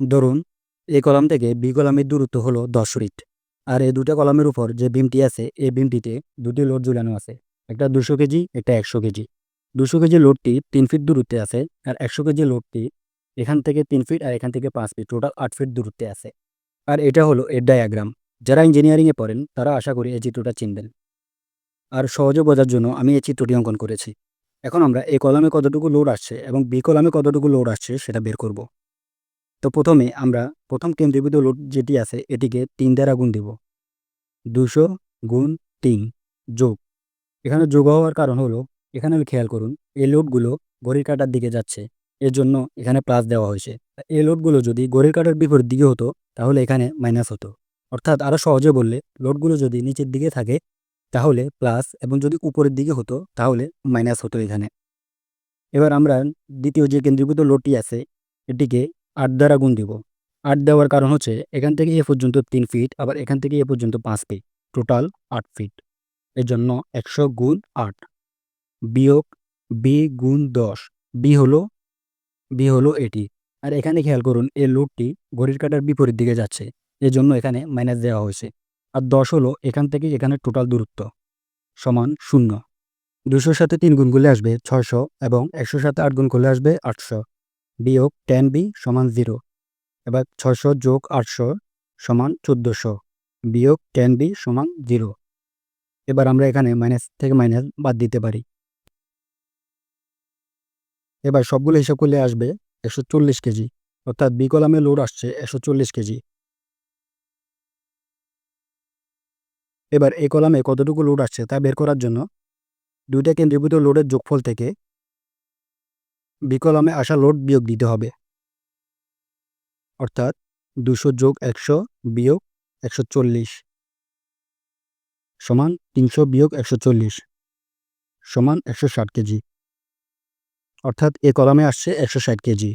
ধরুন এই কলাম থেকে বি কলামের দূরত্ব হলো দশ ফিট। আর এই দুটো কলামের উপর যে বিমটি আছে, এই বিমটিতে দুটি লোড ঝুলানো আছে। একটা দুশো কেজি, একটা একশো কেজি। দুশো কেজি লোডটি তিন ফিট দূরত্বে আছে, আর একশো কেজি লোডটি এখান থেকে তিন ফিট আর এখান থেকে পাঁচ ফিট। টোটাল আট ফিট দূরত্বে আছে। আর এটা হলো এর ডায়াগ্রাম যারা ইঞ্জিনিয়ারিংয়ে পড়েন, তারা আশা করি এই চিত্রটা চিনবেন। আর সহজে বোঝার জন্য আমি এই চিত্রটি অঙ্কন করেছি। এখন আমরা এই কলামে কতটুকু লোড আসছে এবং বি কলামে কতটুকু লোড আসছে সেটা বের করব। তো প্রথমে আমরা প্রথম কেন্দ্রীভূত লোড যেটি আছে এটিকে তিন দ্বারা গুণ দেব। দুশো গুণ তিন যোগ। এখানে যোগ হওয়ার কারণ হলো, এখানে আমি খেয়াল করুন, এই লোডগুলো ঘড়ির কাটার দিকে যাচ্ছে। এর জন্য এখানে প্লাস দেওয়া হয়েছে। এই লোডগুলো যদি ঘড়ির কাটার বিপরীত দিকে হতো, তাহলে এখানে মাইনাস হতো। অর্থাৎ আরও সহজে বললে, লোডগুলো যদি নিচের দিকে থাকে, তাহলে প্লাস এবং যদি উপরের দিকে হতো, তাহলে মাইনাস হতো এখানে। এবার আমরা দ্বিতীয় যে কেন্দ্রীভূত লোডটি আছে, এটিকে আট দ্বারা গুণ দিব। আট দেওয়ার কারণ হচ্ছে, এখান থেকে এ পর্যন্ত তিন ফিট আবার এখান থেকে এ পর্যন্ত পাঁচ ফিট টোটাল আট ফিট এর জন্য একশো গুণ আট বিয়োগ বি গুণ দশ বি হলো বি হলো এটি আর এখানে খেয়াল করুন এই লোডটি ঘড়ির কাটার বিপরীত দিকে যাচ্ছে এর জন্য এখানে মাইনাস দেওয়া হয়েছে। আর দশ হলো, এখান থেকে এখানে টোটাল দূরত্ব সমান শূন্য। দুশোর সাথে তিন গুণ করলে আসবে ছয়শো এবং একশোর সাথে আট গুণ করলে আসবে আটশো। বিয়োগ টেন বি সমান জিরো। এবার ছশো যোগ আটশো সমান চোদ্দোশো। বিয়োগ টেন বি সমান জিরো। এবার আমরা এখানে মাইনাস থেকে মাইনাস বাদ দিতে পারি। এবার সবগুলো হিসাব করলে আসবে একশো চল্লিশ কেজি। অর্থাৎ বি কলামে লোড আসছে একশো চল্লিশ কেজি। এবার এই কলামে কতটুকু লোড আসছে তা বের করার জন্য দুইটা কেন্দ্রীভূত লোডের যোগফল থেকে বি কলামে আসা লোড বিয়োগ দিতে হবে। অর্থাৎ দুশো যোগ একশো বিয়োগ একশো চল্লিশ সমান তিনশো বিয়োগ একশো চল্লিশ সমান একশো ষাট কেজি। অর্থাৎ এ কলামে আসছে একশো ষাট কেজি।